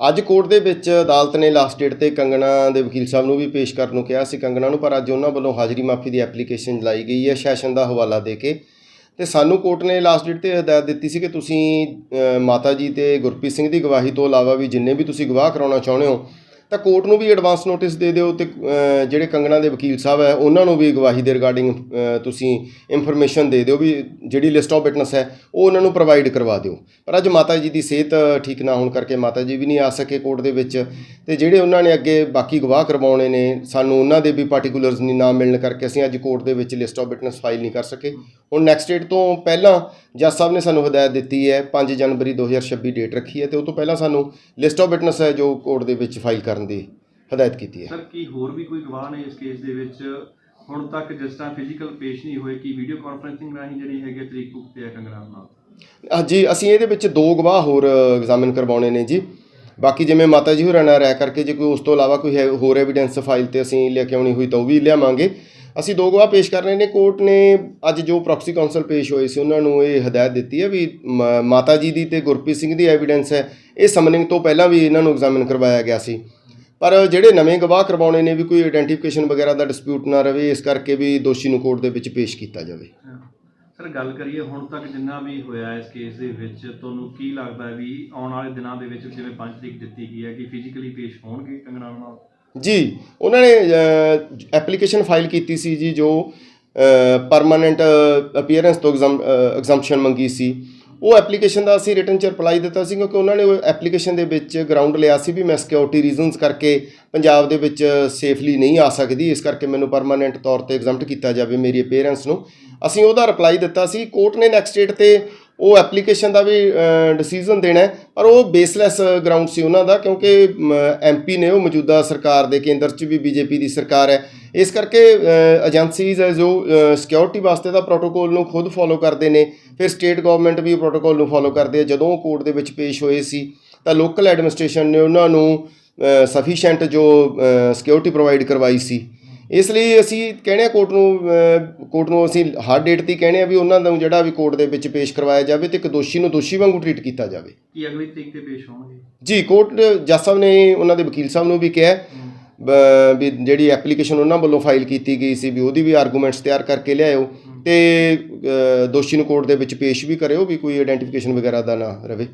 ਅੱਜ ਕੋਰਟ ਦੇ ਵਿੱਚ ਅਦਾਲਤ ਨੇ ਲਾਸਟ ਡੇਟ ਤੇ ਕੰਗਣਾ ਦੇ ਵਕੀਲ ਸਾਹਿਬ ਨੂੰ ਵੀ ਪੇਸ਼ ਕਰਨ ਨੂੰ ਕਿਹਾ ਸੀ ਕੰਗਣਾ ਨੂੰ, ਪਰ ਅੱਜ ਉਹਨਾਂ ਵੱਲੋਂ ਹਾਜ਼ਰੀ ਮਾਫੀ ਦੀ ਐਪਲੀਕੇਸ਼ਨ ਲਾਈ ਗਈ ਹੈ, ਸੈਸ਼ਨ ਦਾ ਹਵਾਲਾ ਦੇ ਕੇ। ਤੇ ਸਾਨੂੰ ਕੋਰਟ ਨੇ ਲਾਸਟ ਡੇਟ ਤੇ ਹਦਾਇਤ ਦਿੱਤੀ ਸੀ ਕਿ ਤੁਸੀਂ ਮਾਤਾ ਜੀ ਤੇ ਗੁਰਪ੍ਰੀਤ ਸਿੰਘ ਦੀ ਗਵਾਹੀ ਤੋਂ ਇਲਾਵਾ ਵੀ ਜਿੰਨੇ ਵੀ ਤੁਸੀਂ ਗਵਾਹ ਕਰਾਉਣਾ ਚਾਹੁੰਦੇ ਹੋ ਤਾਂ ਕੋਰਟ ਨੂੰ ਵੀ ਐਡਵਾਂਸ ਨੋਟਿਸ ਦੇ ਦਿਓ ਤੇ ਜਿਹੜੇ ਕੰਗਣਾ ਦੇ ਵਕੀਲ ਸਾਹਿਬ ਹੈ, ਉਹਨਾਂ ਨੂੰ ਵੀ ਗਵਾਹੀ ਦੇ ਰਿਗਾਰਡਿੰਗ ਤੁਸੀਂ ਇਨਫੋਰਮੇਸ਼ਨ ਦੇ ਦਿਓ ਵੀ ਜਿਹੜੀ ਲਿਸਟ ਆਫ ਵਿਟਨੈਸ ਹੈ, ਉਹ ਉਹਨਾਂ ਨੂੰ ਪ੍ਰੋਵਾਈਡ ਕਰਵਾ ਦਿਓ। ਪਰ ਅੱਜ ਮਾਤਾ ਜੀ ਦੀ ਸਿਹਤ ਠੀਕ ਨਾ ਹੋਣ ਕਰਕੇ ਮਾਤਾ ਜੀ ਵੀ ਨਹੀਂ ਆ ਸਕੇ ਕੋਰਟ ਦੇ ਵਿੱਚ ਤੇ ਜਿਹੜੇ ਉਹਨਾਂ ਨੇ ਅੱਗੇ ਬਾਕੀ ਗਵਾਹ ਕਰਵਾਉਣੇ ਨੇ, ਸਾਨੂੰ ਉਹਨਾਂ ਦੇ ਵੀ ਪਾਰਟਿਕੂਲਰਸ ਨਹੀਂ ਨਾ ਮਿਲਣ ਕਰਕੇ ਅਸੀਂ ਅੱਜ ਕੋਰਟ ਦੇ ਵਿੱਚ ਲਿਸਟ ਆਫ ਵਿਟਨੈਸ ਫਾਈਲ ਨਹੀਂ ਕਰ ਸਕੇ। ਹੁਣ ਨੈਕਸਟ ਡੇਟ ਤੋਂ ਪਹਿਲਾਂ ਜੱਜ ਸਾਹਿਬ ਨੇ ਸਾਨੂੰ ਹਦਾਇਤ ਦਿੱਤੀ ਹੈ 5 ਜਨਵਰੀ 2026 ਡੇਟ ਰੱਖੀ ਹੈ ਤੇ ਉਹ ਤੋਂ ਪਹਿਲਾਂ ਸਾਨੂੰ ਲਿਸਟ ਆਫ ਵਿਟਨੈਸ ਹੈ ਜੋ ਕੋਰਟ ਦੇ ਵਿੱਚ ਫਾਈਲ ਕਰਨ ਦੀ ਹਦਾਇਤ ਕੀਤੀ ਹੈ। ਸਰ ਕੀ ਹੋਰ ਵੀ ਕੋਈ ਗਵਾਹ ਨੇ ਇਸ ਕੇਸ ਦੇ ਵਿੱਚ? ਹੁਣ ਤੱਕ ਜਿਸ ਤਰ੍ਹਾਂ ਫਿਜ਼ੀਕਲ ਪੇਸ਼ ਨਹੀਂ ਹੋਏ ਕਿ ਵੀਡੀਓ ਕਾਨਫਰੈਂਸਿੰਗ ਰਾਹੀਂ ਜਿਹੜੀ ਹੈਗੀ ਤਰੀਕ ਪੁਖਤੇ ਹੈ ਕੰਗਣਾ ਨਾਲ ਹਾਂਜੀ ਅਸੀਂ ਇਹਦੇ ਵਿੱਚ ਦੋ ਗਵਾਹ ਹੋਰ ਐਗਜ਼ਾਮਿਨ ਕਰਵਾਉਣੇ ਨੇ ਜੀ। ਬਾਕੀ ਜਿਵੇਂ ਮਾਤਾ ਜੀ ਹੋਰਾਂ ਨਾਲ ਰਾਇ ਕਰਕੇ ਜੇ ਕੋਈ ਉਸ ਤੋਂ ਇਲਾਵਾ ਕੋਈ ਹੋਰ ਐਵੀਡੈਂਸ ਫਾਈਲ ਤੇ ਅਸੀਂ ਲੈ ਕੇ ਆਉਣੀ ਹੋਈ ਤਾਂ ਉਹ ਵੀ ਲਿਆਵਾਂਗੇ। ਅਸੀਂ ਦੋ ਗਵਾਹ ਪੇਸ਼ ਕਰ ਰਹੇ ਨੇ, ਕੋਰਟ ਨੇ ਅੱਜ ਜੋ ਪ੍ਰੋਕਸੀ ਕਾਉਂਸਲ ਪੇਸ਼ ਹੋਏ ਸੀ, ਉਹਨਾਂ ਨੂੰ ਇਹ ਹਦਾਇਤ ਦਿੱਤੀ ਹੈ ਵੀ ਮ- ਮਾਤਾ ਜੀ ਦੀ ਤੇ ਗੁਰਪ੍ਰੀਤ ਸਿੰਘ ਦੀ ਐਵੀਡੈਂਸ ਹੈ। ਇਹ ਸਮਨਿੰਗ ਤੋਂ ਪਹਿਲਾਂ ਵੀ ਇਹਨਾਂ ਨੂੰ ਐਗਜ਼ਾਮਿਨ ਕਰਵਾਇਆ ਗਿਆ ਸੀ। ਪਰ ਜਿਹੜੇ ਨਵੇਂ ਗਵਾਹ ਕਰਵਾਉਣੇ ਨੇ ਵੀ ਕੋਈ ਆਇਡੈਂਟੀਫਿਕੇਸ਼ਨ ਵਗੈਰਾ ਦਾ ਡਿਸਪਿਊਟ ਨਾ ਰਵੇ, ਇਸ ਕਰਕੇ ਵੀ ਦੋਸ਼ੀ ਨੂੰ ਕੋਰਟ ਦੇ ਵਿੱਚ ਪੇਸ਼ ਕੀਤਾ ਜਾਵੇ। ਸਰ, ਗੱਲ ਕਰੀਏ ਹੁਣ ਤੱਕ ਜਿੰਨਾ ਵੀ ਹੋਇਆ ਇਸ ਕੇਸ ਦੇ ਵਿੱਚ, ਤੁਹਾਨੂੰ ਕੀ ਲੱਗਦਾ ਵੀ ਆਉਣ ਵਾਲੇ ਦਿਨਾਂ ਦੇ ਵਿੱਚ ਜਿਵੇਂ 5 ਤਰੀਕ ਦਿੱਤੀ ਗਈ ਹੈ, ਕਿ ਫਿਜ਼ੀਕਲੀ ਪੇਸ਼ ਹੋਣਗੇ ਕੰਗਣਾ ਨਾਲ ਜੀ, ਉਹਨਾਂ ਨੇ ਐਪਲੀਕੇਸ਼ਨ ਫਾਈਲ ਕੀਤੀ ਸੀ ਜੀ, ਜੋ ਪਰਮਾਨੈਂਟ ਅਪੀਅਰੈਂਸ ਤੋਂ ਐਗਜ਼ਾਮਸ਼ਨ ਮੰਗੀ ਸੀ। ਉਹ ਐਪਲੀਕੇਸ਼ਨ ਦਾ ਅਸੀਂ ਰਿਟਨ ਚ ਰਿਪਲਾਈ ਦਿੱਤਾ ਸੀ, ਕਿਉਂਕਿ ਉਹਨਾਂ ਨੇ ਉਹ ਐਪਲੀਕੇਸ਼ਨ ਦੇ ਵਿੱਚ ਗਰਾਊਂਡ ਲਿਆ ਸੀ ਵੀ ਮੈਂ ਸਿਕਿਉਰਿਟੀ ਰੀਜ਼ਨਸ ਕਰਕੇ ਪੰਜਾਬ ਦੇ ਵਿੱਚ ਸੇਫਲੀ ਨਹੀਂ ਆ ਸਕਦੀ, ਇਸ ਕਰਕੇ ਮੈਨੂੰ ਪਰਮਾਨੈਂਟ ਤੌਰ ਤੇ ਐਗਜ਼ੈਂਪਟ ਕੀਤਾ ਜਾਵੇ ਮੇਰੀ ਅਪੀਅਰੈਂਸ ਨੂੰ। ਅਸੀਂ ਉਹਦਾ ਰਿਪਲਾਈ ਦਿੱਤਾ ਸੀ ਕੋਰਟ ਨੇ ਨੈਕਸਟ ਡੇਟ ਤੇ ਉਹ ਐਪਲੀਕੇਸ਼ਨ ਦਾ ਵੀ ਡਿਸੀਜਨ ਦੇਣਾ ਹੈ। ਪਰ ਉਹ ਬੇਸਲੈਸ ਗਰਾਊਂਡ ਸੀ ਉਹਨਾਂ ਦਾ, ਕਿਉਂਕਿ ਐਮਪੀ ਨੇ ਉਹ ਮੌਜੂਦਾ ਸਰਕਾਰ ਦੇ ਕੇਂਦਰ 'ਚ ਵੀ ਬੀਜੇਪੀ ਦੀ ਸਰਕਾਰ ਹੈ। ਇਸ ਕਰਕੇ ਏਜੰਸੀਜ਼ ਹੈ ਜੋ ਸਿਕਿਉਰਿਟੀ ਵਾਸਤੇ ਦਾ ਪ੍ਰੋਟੋਕੋਲ ਨੂੰ ਖੁਦ ਫੋਲੋ ਕਰਦੇ ਨੇ। ਫਿਰ ਸਟੇਟ ਗਵਰਨਮੈਂਟ ਵੀ ਪ੍ਰੋਟੋਕੋਲ ਨੂੰ ਫੋਲੋ ਕਰਦੇ ਆ। ਜਦੋਂ ਉਹ ਕੋਰਟ ਦੇ ਵਿੱਚ ਪੇਸ਼ ਹੋਏ ਸੀ, ਤਾਂ ਲੋਕਲ ਐਡਮਿਨਿਸਟ੍ਰੇਸ਼ਨ ਨੇ ਉਹਨਾਂ ਨੂੰ ਸਫੀਸ਼ੀਐਂਟ ਜੋ ਸਿਕਿਉਰਿਟੀ ਪ੍ਰੋਵਾਈਡ ਕਰਵਾਈ ਸੀ। ਇਸ ਲਈ ਅਸੀਂ ਕਹਿੰਦੇ ਆ ਕੋਰਟ ਨੂੰ ਕੋਰਟ ਨੂੰ ਅਸੀਂ ਹਾਰਡ ਡੇਟ ਤੇ ਕਹਿੰਦੇ ਆ ਵੀ ਉਹਨਾਂ ਨੂੰ ਜਿਹੜਾ ਵੀ ਕੋਰਟ ਦੇ ਵਿੱਚ ਪੇਸ਼ ਕਰਵਾਇਆ ਜਾਵੇ ਤੇ ਇੱਕ ਦੋਸ਼ੀ ਨੂੰ ਦੋਸ਼ੀ ਵਾਂਗੂ ਟਰੀਟ ਕੀਤਾ ਜਾਵੇ। ਕੀ ਅਗਲੀ ਤਰੀਕ ਤੇ ਪੇਸ਼ ਹੋਣਗੇ? ਜੀ ਕੋਰਟ ਜੱਜ ਸਾਹਿਬ ਨੇ ਉਹਨਾਂ ਦੇ ਵਕੀਲ ਸਾਹਿਬ ਨੂੰ ਵੀ ਕਿਹਾ ਵੀ ਜਿਹੜੀ ਐਪਲੀਕੇਸ਼ਨ ਉਹਨਾਂ ਵੱਲੋਂ ਫਾਈਲ ਕੀਤੀ ਗਈ ਸੀ ਵੀ ਉਹਦੀ ਵੀ ਆਰਗੂਮੈਂਟਸ ਤਿਆਰ ਕਰਕੇ ਲਿਆਇਓ ਤੇ ਦੋਸ਼ੀ ਨੂੰ ਕੋਰਟ ਦੇ ਵਿੱਚ ਪੇਸ਼ ਵੀ ਕਰਿਓ ਵੀ ਕੋਈ ਆਇਡੈਂਟੀਫਿਕੇਸ਼ਨ ਵਗੈਰਾ ਦਾ ਨਾ ਰਵੇ।